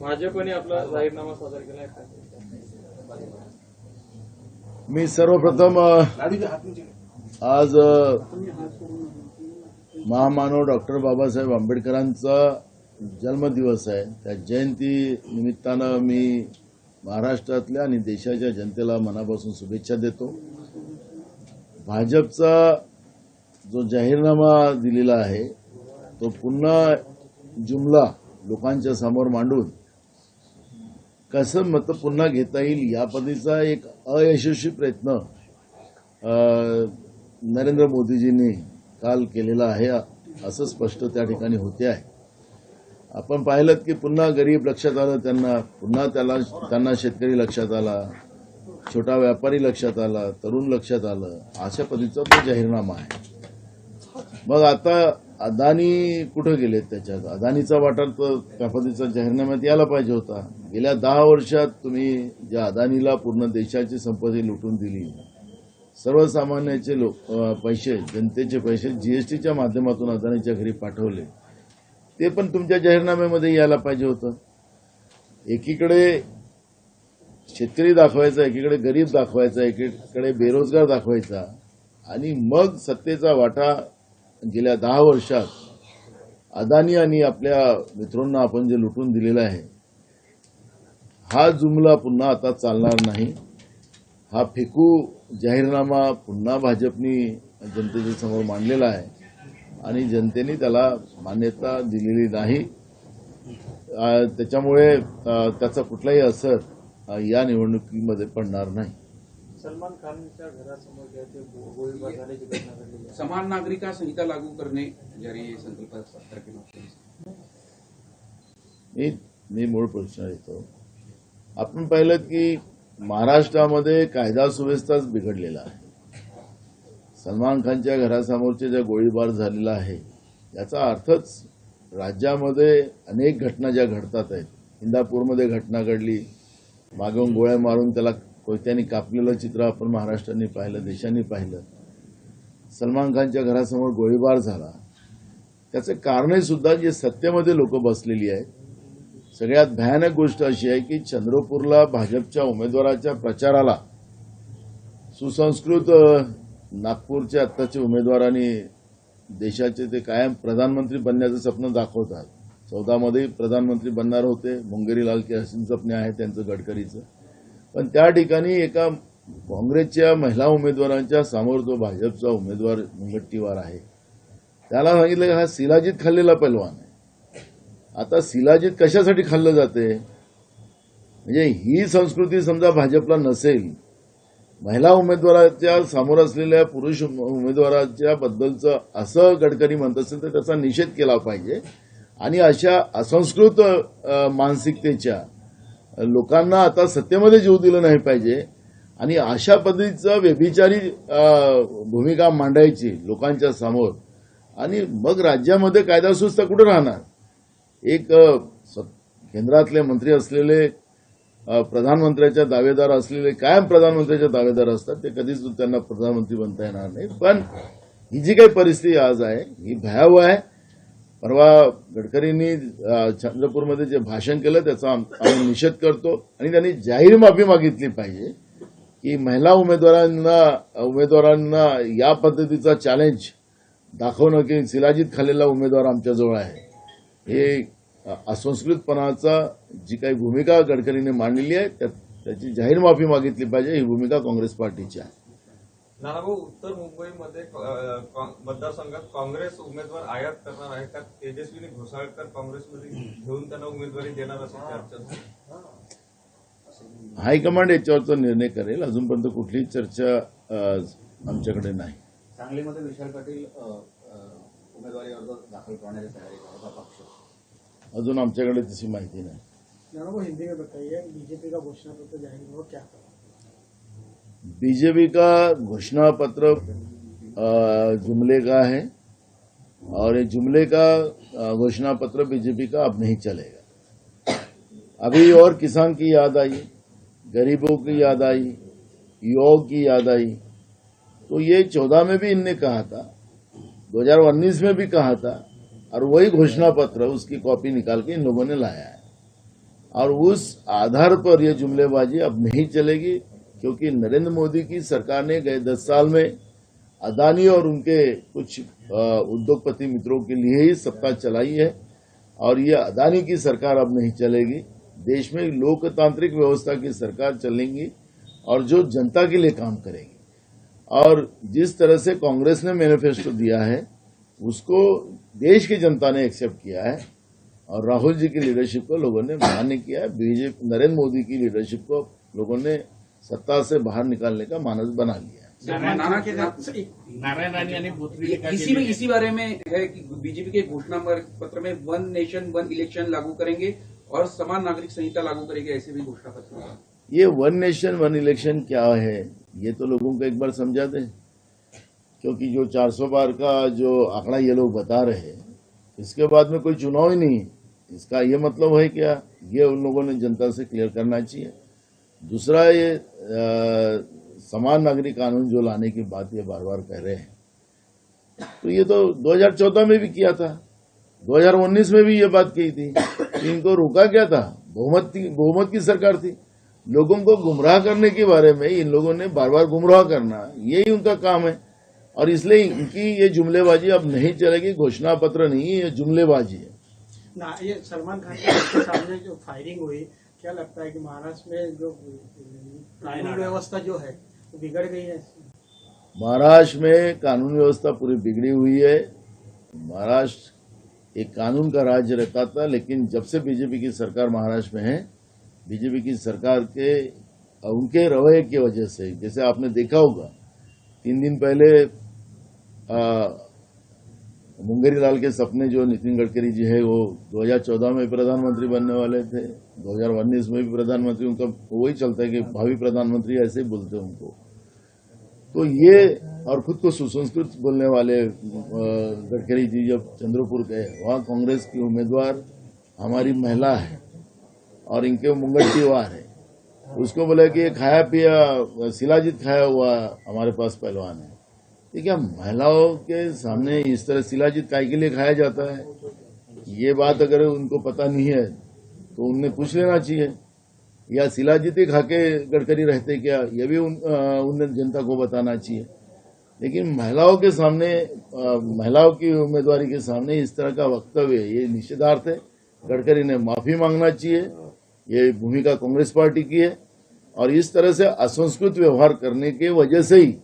भाजपने आपला जाहीरनामा सादर मी सर्वप्रथम आज महामानव डॉक्टर बाबासाहेब आंबेडकरांचा जन्मदिवस आहे. त्या जयंती निमित्तानं मी महाराष्ट्रातल्या आणि देशाच्या जनतेला मनापासून शुभेच्छा देतो. भाजपचा जो जाहीरनामा दिलेला आहे तो पुन्हा जुमला लोकांच्या समोर मांडून कसं मत पुन्हा घेता येईल या पद्धतीचा एक अयशस्वी प्रयत्न नरेंद्र मोदीजींनी काल केलेला आहे असं स्पष्ट त्या ठिकाणी होते आहे. आपण पाहिलं की पुन्हा गरीब लक्षात आलं त्यांना पुन्हा त्याला त्यांना शेतकरी लक्षात आला छोटा व्यापारी लक्षात आला तरुण लक्षात आलं अशा पद्धतीचा तो जाहीरनामा आहे. मग आता अदानी कुठं गेलेत त्याच्यात? अदानीचा वाटा तर त्या पद्धतीचा जाहीरनाम्यात यायला पाहिजे होता. गेल्या दहा वर्षात तुम्ही ज्या अदानीला पूर्ण देशाची संपत्ती लुटून दिली सर्वसामान्याचे लोक पैसे जनतेचे पैसे जीएसटीच्या माध्यमातून अदानीच्या घरी पाठवले. ते पण तुमच्या जाहीरनाम्यामध्ये यायला पाहिजे होतं. एकीकडे शेतकरी दाखवायचा एकीकडे गरीब दाखवायचा एकीकडे बेरोजगार दाखवायचा. आणि मग सत्तेचा वाटा गेल्या दहा वर्षात अदानी आणि आपल्या मित्रांना आपण जे लुटून दिलेला आहे हा जुमला पुन्हा आता चालणार नाही. हा फेकू जाहीरनामा पुन्हा भाजपनी जनतेच्या समोर मांडलेला आहे. आणि जनतेने त्याला मान्यता दिलेली नाही. त्याच्यामुळे त्याचा कुठलाही असर या निवडणुकीमध्ये पडणार नाही. सलमान खानच्या घरासमोर समान नागरिका संहिता लागू करणे जारी संकल्प मी मी मूळ प्रश्न येतो. आपण पाहिलं की महाराष्ट्रामध्ये कायदा सुव्यवस्थाच बिघडलेला आहे. सलमान खानच्या घरासमोरचे जे गोळीबार झालेला आहे याचा अर्थच राज्यामध्ये अनेक घटना ज्या घडतात आहेत. इंदापूरमध्ये घटना घडली मागवून गोळ्या मारून त्याला कोयत्याने कापलेलं चित्र आपण महाराष्ट्राने पाहिलं देशाने पाहिलं. सलमान खानच्या घरासमोर गोळीबार झाला. त्याचे कारणे सुद्धा जे सत्तेमध्ये लोक बसलेली आहेत सगळ्यात भयानक गोष्ट अशी आहे की चंद्रपूरला भाजपच्या उमेदवाराच्या प्रचाराला सुसंस्कृत नागपूरच्या आत्ताच्या उमेदवारांनी देशाचे ते कायम प्रधानमंत्री बनण्याचं स्वप्न दाखवतात. चौदामध्ये प्रधानमंत्री बनणार होते. मुंगेरीलाल के हसीन आहे त्यांचं गडकरीचं. पण त्या ठिकाणी एका काँग्रेसच्या महिला उमेदवारांच्या समोर जो भाजपचा उमेदवार मुनगट्टीवार आहे त्याला सांगितलं की हा शिलाजीत खाल्लेला पैलवान आहे. आता शिलाजीत कशासाठी खाल्लं जाते? म्हणजे ही संस्कृती समजा भाजपला नसेल महिला उमेदवाराच्या समोर असलेल्या पुरुष उमेदवाराच्या बद्दलचं असं गडकरी म्हणत असेल तर त्याचा निषेध केला पाहिजे. आणि अशा असंस्कृत मानसिकतेच्या लोकांना आता सत्तेमध्ये जीव दिलं नाही पाहिजे. आणि अशा पद्धतीचं व्यभिचारी भूमिका मांडायची लोकांच्या समोर. आणि मग राज्यामध्ये कायदा सुव्यवस्था कुठे राहणार? एक स- केंद्रातले मंत्री असलेले प्रधानमंत्र्याच्या दावेदार असलेले कायम प्रधानमंत्र्याच्या दावेदार असतात ते कधीच त्यांना प्रधानमंत्री बनता येणार नाही पण ही जी काही परिस्थिती आज आहे ही भयावह आहे. परवा गडकरींनी चंद्रपूरमध्ये जे भाषण केलं त्याचा आम्ही निषेध करतो. आणि त्यांनी जाहीर माफी मागितली पाहिजे की महिला उमेदवारांना उमेदवारांना या पद्धतीचा चॅलेंज दाखवणं की शिलाजीत खालेला उमेदवार आमच्याजवळ आहे. हे असंस्कृतपणाचा जी काही भूमिका गडकरींनी मांडलेली आहे त्या- त्याची जाहीर माफी मागितली पाहिजे ही भूमिका काँग्रेस पार्टीची आहे. नानाभाऊ उत्तर मुंबईमध्ये मतदारसंघात काँग्रेस उमेदवार आयात करणार आहे. का तेजस्विनी घोसाळकर काँग्रेसमध्ये घेऊन त्यांना उमेदवारी देणार अशी चर्चा. हायकमांड याच्यावरचा निर्णय करेल. अजूनपर्यंत कुठलीही चर्चा आमच्याकडे नाही. सांगलीमध्ये विशाल पाटील उमेदवारी अर्ज दाखल करण्याची तयारी करत आहे पक्ष. अजून आमच्याकडे तशी माहिती नाही. नाना हिंदी में बताइए बीजेपी का घोषणा पत्र जारी हुआ क्या करा? बीजेपी का घोषणा पत्र जुमले का है और ये जुमले का घोषणा पत्र बीजेपी का अब नहीं चलेगा। अभी और किसान की याद आई, गरीबों की याद आई, युवाओं की याद आई। तो ये चौदह में भी इनने कहा था 2019 में भी कहा था और वही घोषणा पत्र उसकी कॉपी निकाल के इन लोगों ने लाया है। और उस आधार पर ये जुमलेबाजी अब नहीं चलेगी। क्योंकि नरेंद्र मोदी की सरकार ने गए दस साल में अदानी और उनके कुछ उद्योगपति मित्रों के लिए ही सत्ता चलाई है और ये अदानी की सरकार अब नहीं चलेगी। देश में लोकतांत्रिक व्यवस्था की सरकार चलेंगी और जो जनता के लिए काम करेगी। और जिस तरह से कांग्रेस ने मैनिफेस्टो दिया है, उसको देश की जनता ने एक्सेप्ट किया है और राहुल जी की लीडरशिप को लोगों ने मान्य किया है। बीजेपी, नरेंद्र मोदी की लीडरशिप को लोगों ने सत्ता से बाहर निकालने का मानस बना लिया नाना के साथ नारायण टीका इसी में इसी बारे में है कि बीजेपी के घोषणा पत्र में वन नेशन वन इलेक्शन लागू करेंगे और समान नागरिक संहिता लागू करेंगे ऐसे भी घोषणा पत्र ये वन नेशन वन इलेक्शन क्या है? ये तो लोगों को एक बार समझा दें। क्योंकि जो 400 बार का जो आंकड़ा ये लोग बता रहे हैं इसके बाद में कोई चुनाव ही नहीं इसका ये मतलब है क्या? ये उन लोगों ने जनता से क्लियर करना चाहिए। दूसरा ये समान नागरिक कानून जो लाने की बात ये बार बार कह रहे हैं। तो ये तो 2014 में भी किया था। 2019 में भी ये बात कही थी इनको रोका क्या था? बहुमत थी बहुमत की सरकार थी। लोगों को गुमराह करने के बारे में इन लोगों ने बार बार गुमराह करना, यही उनका काम है। और इसलिए इनकी ये जुमलेबाजी अब नहीं चलेगी घोषणा पत्र नहीं है, ये जुमलेबाजी है। ना, ये सलमान खान के सामने जो फायरिंग हुई क्या लगता है कि महाराष्ट्र में जो कानून व्यवस्था जो है वो बिगड़ गई है? महाराष्ट्र में कानून व्यवस्था पूरी बिगड़ी हुई है। महाराष्ट्र एक कानून का राज्य रहता था लेकिन जब से बीजेपी की सरकार महाराष्ट्र में है बीजेपी की सरकार के उनके रवैये की वजह से जैसे आपने देखा होगा तीन दिन पहले आ, मुंगेरी लाल के सपने जो नितिन गडकरी जी है, वो 2014 में प्रधानमंत्री बनने वाले थे 2019 में भी प्रधानमंत्री, उनका वही चलता है कि भावी प्रधानमंत्री ऐसे ही बोलते हैं उनको। तो ये, और खुद को सुसंस्कृत बोलने वाले गडकरी जी जब चंद्रपुर गए, वहाँ कांग्रेस की उम्मीदवार हमारी महिला है, और इनके मुंगट त्योहार है। उसको बोला कि ये खाया पिया, शिलाजीत खाया हुआ हमारे पास पहलवान है। ये क्या महिलाओं के सामने इस तरह शिलाजीत काय के लिए खाया जाता है? ये बात अगर उनको पता नहीं है तो उनने पूछ लेना चाहिए। या शिलाजीत ही खाके गडकरी रहते क्या? ये भी उन, उन्हें जनता को बताना चाहिए। लेकिन महिलाओं के सामने महिलाओं की उम्मीदवारी के सामने इस तरह का वक्तव्य ये निषेधार्थ है। गडकरी ने माफ़ी मांगना चाहिए। ये भूमिका कांग्रेस पार्टी की है। और इस तरह से असंस्कृत व्यवहार करने के वजह से ही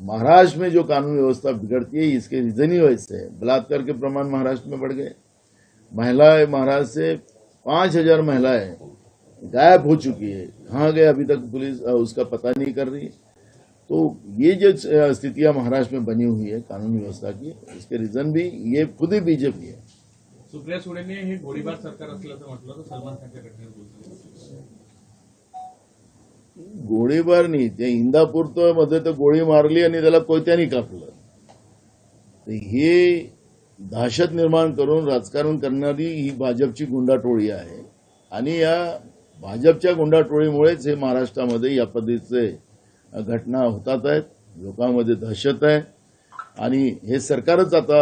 महाराष्ट्र में जो कानून व्यवस्था बिगड़ती है, इसके रीजन ही वैसे है। बलात्कार के प्रमाण महाराष्ट्र में बढ़ गए। महिलाएँ महाराष्ट्र से पाँच हज़ार महिलाएँ गायब हो चुकी है। कहाँ गए अभी तक पुलिस उसका पता नहीं कर रही तो ये जो स्थितियाँ महाराष्ट्र में बनी हुई है, कानून व्यवस्था की, इसके रीजन भी ये खुद ही बीजेपी है। सुप्रिया सुळेंनी हे गोळीबार सरकार सलमान बोलतो गोळीबार नाही. ते इंदापूरचं मध्ये तर गोळी मारली आणि त्याला कोयत्याने कापलं. तर हे दहशत निर्माण करून राजकारण करणारी ही भाजपची गुंडाटोळी आहे. आणि या भाजपच्या गुंडाटोळीमुळेच हे महाराष्ट्रामध्ये या पद्धतीचे घटना होतात आहेत लोकांमध्ये दहशत आहे. आणि हे सरकारच आता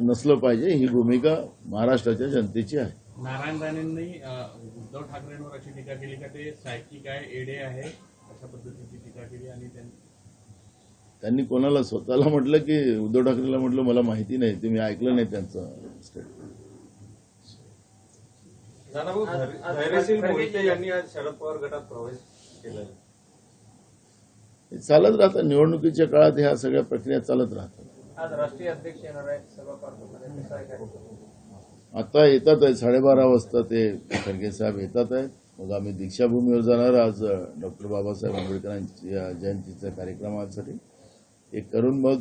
नसलं पाहिजे ही भूमिका महाराष्ट्राच्या जनतेची आहे. नारायण राणेंनी उद्धव ठाकरेंवर अशी टीका केली का ते सायकिक आहे एडे आहे अशा पद्धतीची टीका केली आणि त्यांनी कोणाला स्वतःला म्हटलं की उद्धव ठाकरेला म्हटलं मला माहिती नाही ते मी ऐकलं नाही त्यांचं स्टेटमेंट नानाभाऊ धैर्य- धैर्यशील मोहिते यांनी आज शरद पवार गटात प्रवेश केला हे चालत राहतं. निवडणुकीच्या काळात ह्या सगळ्या प्रक्रिया चालत राहतात. आज राष्ट्रीय अध्यक्ष येणार आता येतात आहेत साडेबारा वाजता ते खडगे साहेब येतात आहेत. मग आम्ही दीक्षाभूमीवर जाणार. आज डॉक्टर बाबासाहेब आंबेडकरांच्या जयंतीचा कार्यक्रमासाठी. हे करून मग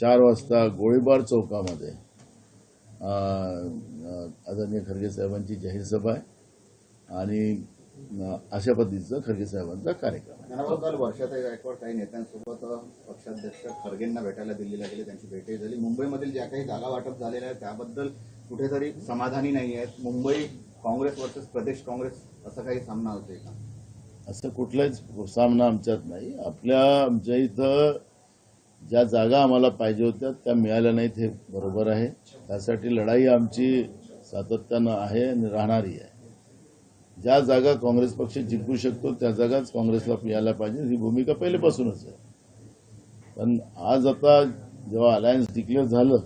चार वाजता गोळीबार चौकामध्ये अं, आदरणीय खडगे साहेबांची जाहीर सभा आहे. आणि अं, अशा पद्धतीचा खडगे साहेबांचा कार्यक्रम आहे. नानाभाऊ काल वर्षाताई गायकवाड काही नेत्यांसोबत पक्षाध्यक्ष खरगेंना भेटायला दिल्लीला गेले त्यांची भेटही झाली. मुंबईमधील ज्या काही जागा वाटप झालेल्या आहेत त्याबद्दल कुठेतरी समाधानी नाही आहेत. मुंबई काँग्रेस वर्सेस प्रदेश काँग्रेस असा काही सामना होतोय का? असं कुठलाच सामना आमच्यात नाही. आपल्या आमच्या इथं ज्या जागा आम्हाला पाहिजे होत्या त्या मिळाल्या नाहीत हे बरोबर आहे. त्यासाठी लढाई आमची सातत्यानं आहे आणि राहणारी आहे. ज्या जागा काँग्रेस पक्ष जिंकू शकतो त्या जागाच काँग्रेसला मिळायला पाहिजे ही भूमिका पहिल्यापासूनच आहे. पण आज आता जेव्हा अलायन्स डिक्लेअर झालं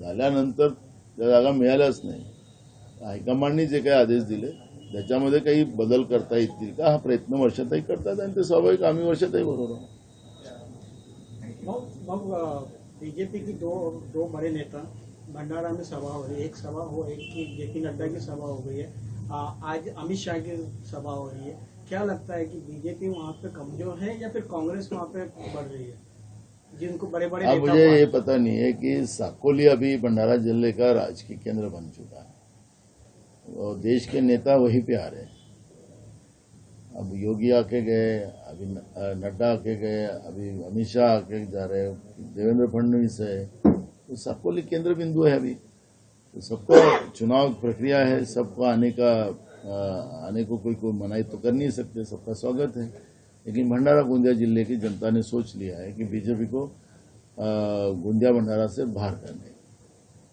झाल्यानंतर त्या जागा मिळाल्याच नाही. हायकमांडनी जे काही आदेश दिले त्याच्यामध्ये काही बदल करता येतील का? हा प्रयत्न वर्षातही करतात आणि ते स्वाभाविक आम्ही वर्षातही बरोबर आहोत. बीजेपी की दो दो बड़े नेता भंडारा में सभा हो रही है एक सभा हो एक की जेपी नड्डा की सभा हो गई है आ, आज अमित शाह की सभा हो रही है। क्या लगता है कि बीजेपी वहाँ पे कमज़ोर है या फिर कांग्रेस वहाँ पे बढ़ रही है? जिनको बड़े बड़े मुझे ये पता नहीं है कि साकोली अभी भंडारा ज़िले का राजकीय केंद्र बन चुका है। और देश के नेता वहीं रहे हैं। अब योगी आके गए, अभी नड्डा आके गए, अभी अमित शाह आके जा रहे देवेंद्र फडणवीस है। तो साकोली केंद्र बिंदु है अभी। तो सबको चुनाव प्रक्रिया है, सबको आने का आने को कोई कोई मनाही तो कर नहीं सकते, सबका स्वागत है। लेकिन भंडारा गोंदिया ज़िले की जनता ने सोच लिया है कि बीजेपी को गोंदिया भंडारा से बाहर करने।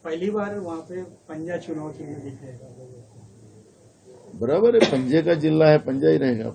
पहली बार वहाँ पे पंजा चुनाव चिन्ह को बराबर है पंजे का जिला है पंजा ही रहेगा